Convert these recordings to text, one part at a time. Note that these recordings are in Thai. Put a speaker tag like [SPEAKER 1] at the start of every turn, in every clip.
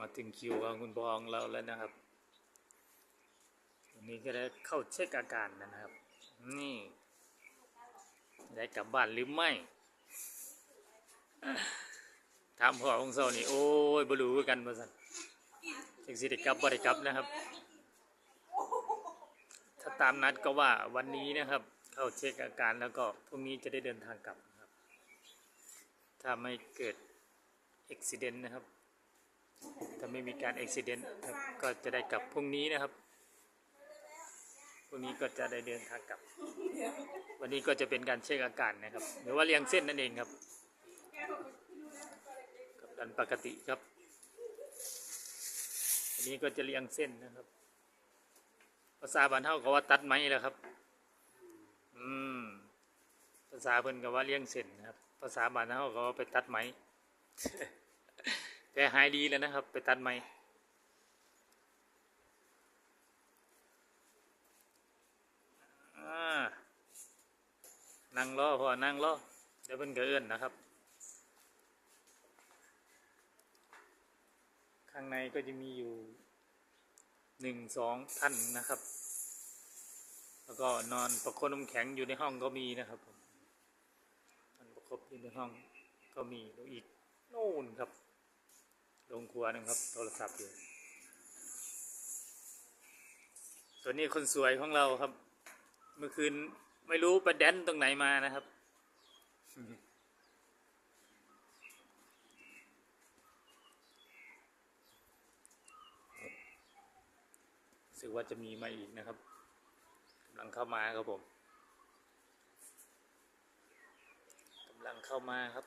[SPEAKER 1] มาถึงคิวของคุณพ่องเราแล้วนะครับวันนี้ก็ได้เข้าเช็คอาการนะครับ นี่ ได้กลับบ้านหรือไม่ถามพ่อของเซานี่โอ้ยบรู้กันมาสั่นจังสิได้กลับบ่ได้กลับนะครับ ถ้าตามนัดก็ว่าวันนี้นะครับ เข้าเช็คอาการแล้วก็พรุ่งนี้จะได้เดินทางกลับนะครับ ถ้าไม่เกิดอุบิเหตุนะครับ ถ้าไม่มีการอุบิเหตุก็จะได้กลับพรุ่งนี้นะครับพรุ่งนี้ก็จะได้เดินทางกลับ วันนี้ก็จะเป็นการเช็คอาการนะครับ หรือว่าเรียงเส้นนั่นเองครับกับดันปกติครับอันนี้ก็จะเรียงเส้นนะครับภาษาบ้านเฮาก็ว่าตัดไม้แล้วครับ อืม ภาษาเพิ่นก็ว่าเลี้ยงเส้นนะครับ ภาษาบ้านเฮาก็ว่าไปตัดไม้ แต่หายดีแล้วนะครับ ไปตัดไม้อ่านั่งรอพอนั่งรอเดี๋ยวเพิ่นก็เอื้อนนะครับ ข้างในก็จะมีอยู่หนึ่งสองท่านนะครับ แล้วก็นอนประคบน้ำแข็งอยู่ในห้องก็มีนะครับผมนอนประคบอยู่ในห้องก็มีแล้วอีก โน่นครับ โรงครัวนะครับ โทรศัพท์อยู่ส่วนนี้คนสวยของเราครับ เมื่อคืนไม่รู้ไปแดนตรงไหนมานะครับ สึกว่าจะมีมาอีกนะครับกำลังเข้ามาครับผมกำลังเข้ามาครับ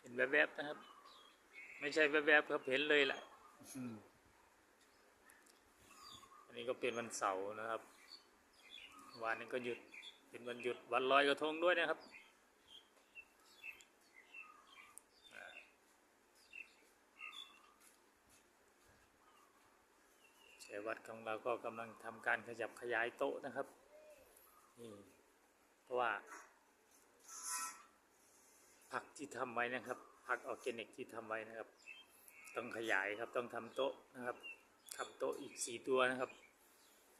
[SPEAKER 1] เห็น แวบๆนะครับ ไม่ใช่แวบๆครับเห็นเลยแหละอันนี้ก็เป็นวันเสาร์นะครับวันนี้ก็หยุดเป็นวันหยุดวันลอยกระทงด้วยนะครับชัยวัดของเราก็กำลังทำการขยับขยายโต๊ะนะครับนี่เพราะว่า ที่ทำไว้นะครับ ผักออร์แกนิกที่ทำไว้นะครับ ต้องขยายครับต้องทำโต๊ะนะครับทำโต๊ะอีกสี่ตัวนะครับ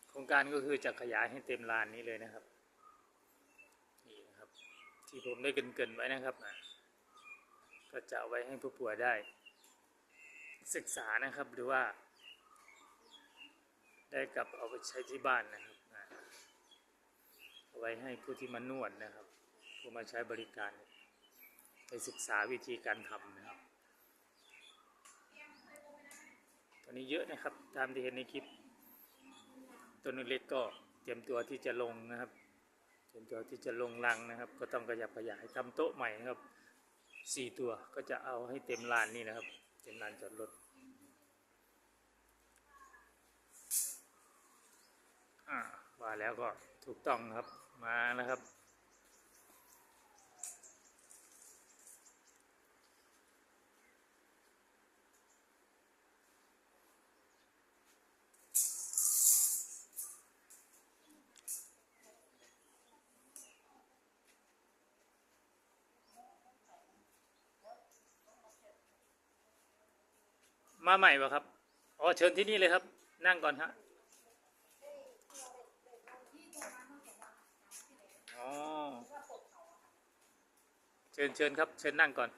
[SPEAKER 1] โครงการก็คือจะขยายให้เต็มลานนี้เลยนะครับนี่นะครับ ที่ผมได้เกินๆไว้นะครับนะก็จะเอาไว้ให้ผู้ป่วยได้ ศึกษานะครับหรือว่า ได้กลับเอาไปใช้ที่บ้านนะครับนะเอาไว้ให้ผู้ที่มานวดนะครับผู้มาใช้บริการ ไปศึกษาวิธีการทำนะครับ ตอนนี้เยอะนะครับ ตามที่เห็นในคลิป ตัวนึงเล็กก็เตรียมตัวที่จะลงนะครับ เตรียมตัวที่จะลงรังนะครับ ก็ต้องขยับขยายทำโต๊ะใหม่นะครับสี่ตัวก็จะเอาให้เต็มลานนี่นะครับ เต็มลานจอดรถอ่าว่าแล้วก็ถูกต้องครับมานะครับ มาใหม่ป่ะครับ อ๋อ เชิญที่นี่เลยครับ นั่งก่อนฮะ อ๋อ เชิญเชิญครับ เชิญนั่งก่อน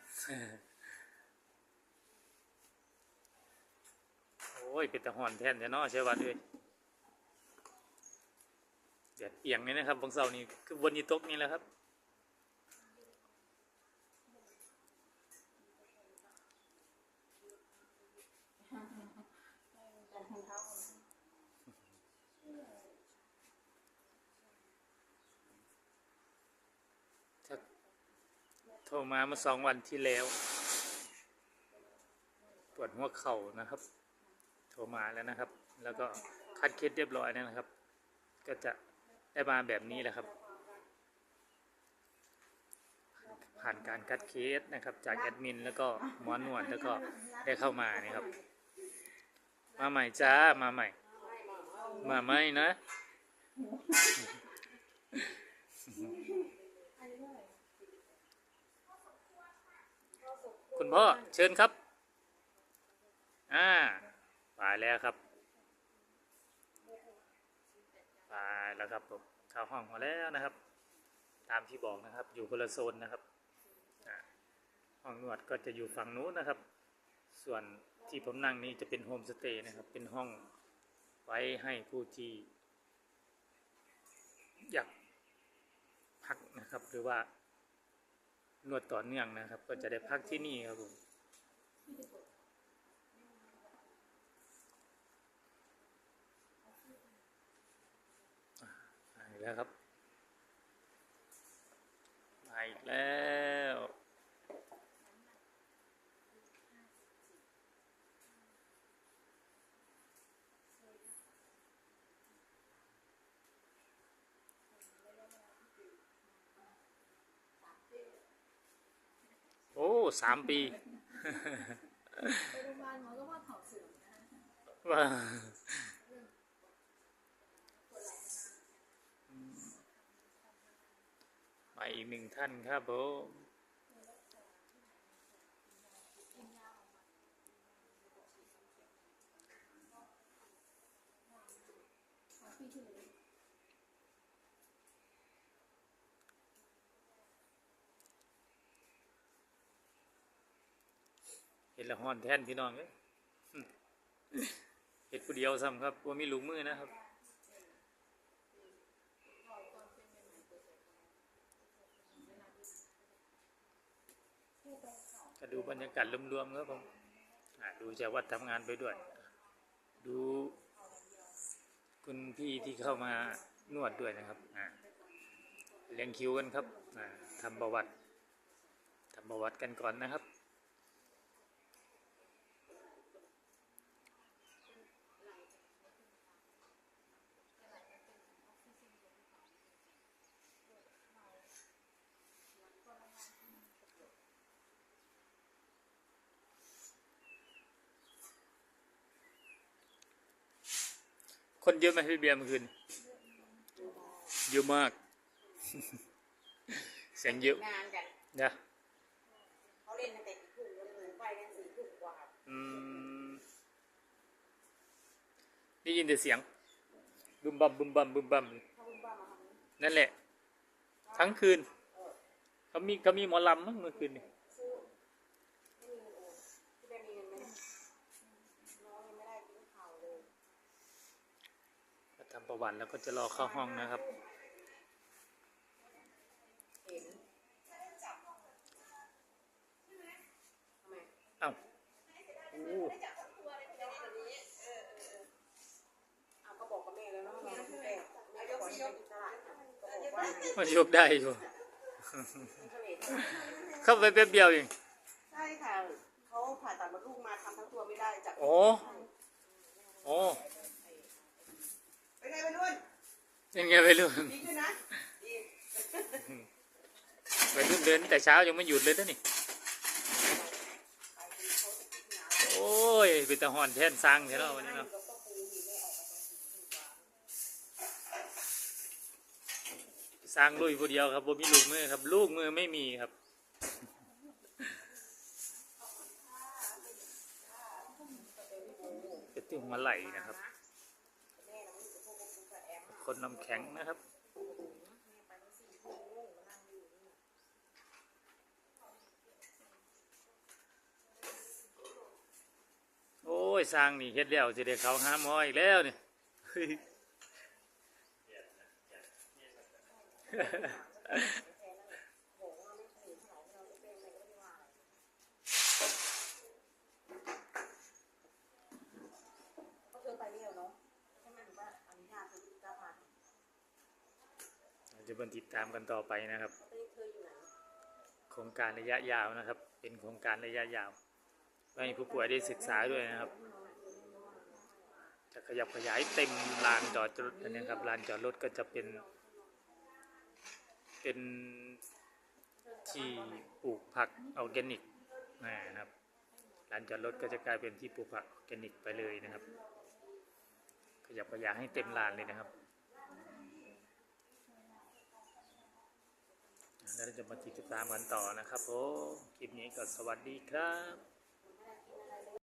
[SPEAKER 1] โอ้ยเป็นตะหอนแทนแต่นอใช่วัดเลยเดี๋ยวเอียงนี่นะครับบางเสาร์นี้คือบนยีตกนี่แหละครับ รมาเมื่อสองวันที่แล้ว ปวดหัวเข่านะครับ โทรมาแล้วนะครับ แล้วก็คัดเคสเรียบร้อยแล้วนะครับ ก็จะได้มาแบบนี้แหละครับ ผ่านการคัดเคสนะครับ จากแอดมินแล้วก็หมอนวดแล้วก็ได้เข้ามานี่ครับ มาใหม่จ้ามาใหม่ มาใหม่นะ คุณพ่อเชิญครับ อ่าไปแล้วครับไปแล้วครับผมเข้าห้องมาแล้วนะครับ ตามที่บอกนะครับ อยู่คนละโซนนะครับห้องนวดก็จะอยู่ฝั่งนู้นนะครับ ส่วนที่ผมนั่งนี้จะเป็นโฮมสเตย์นะครับ เป็นห้องไว้ให้ผู้ที่อยากพักนะครับหรือว่า นวดต่อเนื่องนะครับ ก็จะได้พักที่นี่ครับผมอีกแล้วครับมาอีกแล้ว โอ้สามปี
[SPEAKER 2] ไปโรงพยาบาลหมอก็ว่าเข่าเสื่อมนะคะ
[SPEAKER 1] ว่ามาอีกหนึ่งท่านครับผม
[SPEAKER 2] สองปีที่แล้ว
[SPEAKER 1] เห็นละห้อนแท่นพี่น้องเอ้ยอืมเห็ดผู้เดียวซ้ำครับว่ามีลูกมือนะครับก็ดูบรรยากาศรวมๆครับผมดูจากวัดทำงานไปด้วย ดูคุณพี่ที่เข้ามานวดด้วยนะครับเรียงคิวกันครับทำประวัติทำประวัติกันก่อนนะครับ คนเยอะไหมพี่เบียร์เมื่อคืนเยอะมาก เสียงเยอะ
[SPEAKER 3] งานกัน
[SPEAKER 1] นะ
[SPEAKER 3] เขาเล่นตั้งแต่สี่ทุ่มแล้วหนูไปกันสี่ทุ่มกว่า
[SPEAKER 1] อืมได้ยินแต่เสียงบึมบัมบึมบัมบึมบัม
[SPEAKER 3] เขาบุ้มบ้ามาทำนี้
[SPEAKER 1] นั่นแหละ ทั้งคืนเขามีเขามีหมอลำมั้งเมื่อคืนนี่
[SPEAKER 3] สู้ไม่มีเงินโอนที่ได้มีเงินไหมน้องยังไม่ได้กินข้าวเลย
[SPEAKER 1] มาทำ ประวัติแล้วก็จะรอเข้าห้องนะครับ
[SPEAKER 3] เห็นทำไม
[SPEAKER 1] เอ้าโอ้
[SPEAKER 3] เอาก็บอกกับแม่แล้วเนาะแม่แม่แม่จะขอให้ไปที่ตลาดนะก็บอกว่า
[SPEAKER 1] มันยกได้อยู่
[SPEAKER 3] ทะเล
[SPEAKER 1] เข้าไปแป๊บเดียวเอง
[SPEAKER 3] ใช่ค่ะ เขาผ่าตัดมดลูกมาทำทั้งตัวไม่ได้จาก
[SPEAKER 1] โอ้ โอ้
[SPEAKER 3] เป็น ไงไปนู่น
[SPEAKER 1] ยังไงไปรุ่น
[SPEAKER 3] ดีขึ้นนะดี
[SPEAKER 1] ไปรุ่นเดินแต่เช้ายังไม่หยุดเลยนะนี่
[SPEAKER 3] ไปดีเขาจะคิดหนา
[SPEAKER 1] โอ้ยเป็นตะหอนแท่นสร้างเท่านั้นวันนี้เนาะ
[SPEAKER 3] ก็ต้องปูดีไม่ออกมาตรงสี่ทุ่มกว่า
[SPEAKER 1] สร้างลุยผู้เดียวครับบ่มีลูกมือครับ ลูกมือไม่มีครับเป็นที่หัวไหล่นะครับ
[SPEAKER 3] ค
[SPEAKER 1] นน้ำแข็งนะครับ โอ้ยสร้างนี่เฮ็ดแล้วสิเด็กเขาห้ามห้อยอีกแล้วนี่
[SPEAKER 3] บอกว่าไม่เคยเท่าไหร่เราจะเป็นอะไรก็ไม่ว่าเขาเธอไปเรียวเนาะใช่ไหมหรือว่าอนุญาตเธอกลับมา
[SPEAKER 1] จะบันติดตามกันต่อไปนะครับ โครงการระยะยาวนะครับ เป็นโครงการระยะยาวให้ผู้ป่วยได้ศึกษาด้วยนะครับ จะขยับขยายเต็มลานจอดรถนะครับลานจอดรถก็จะเป็น เป็นที่ปลูกผักออร์แกนิกนะครับลานจอดรถก็จะกลายเป็นที่ปลูกผักออร์แกนิกไปเลยนะครับ ขยับขยายให้เต็มลานเลยนะครับ แล้ว แล้วเราจะมาติดตามกันต่อนะครับผมคลิปนี้ก็สวัสดีครับ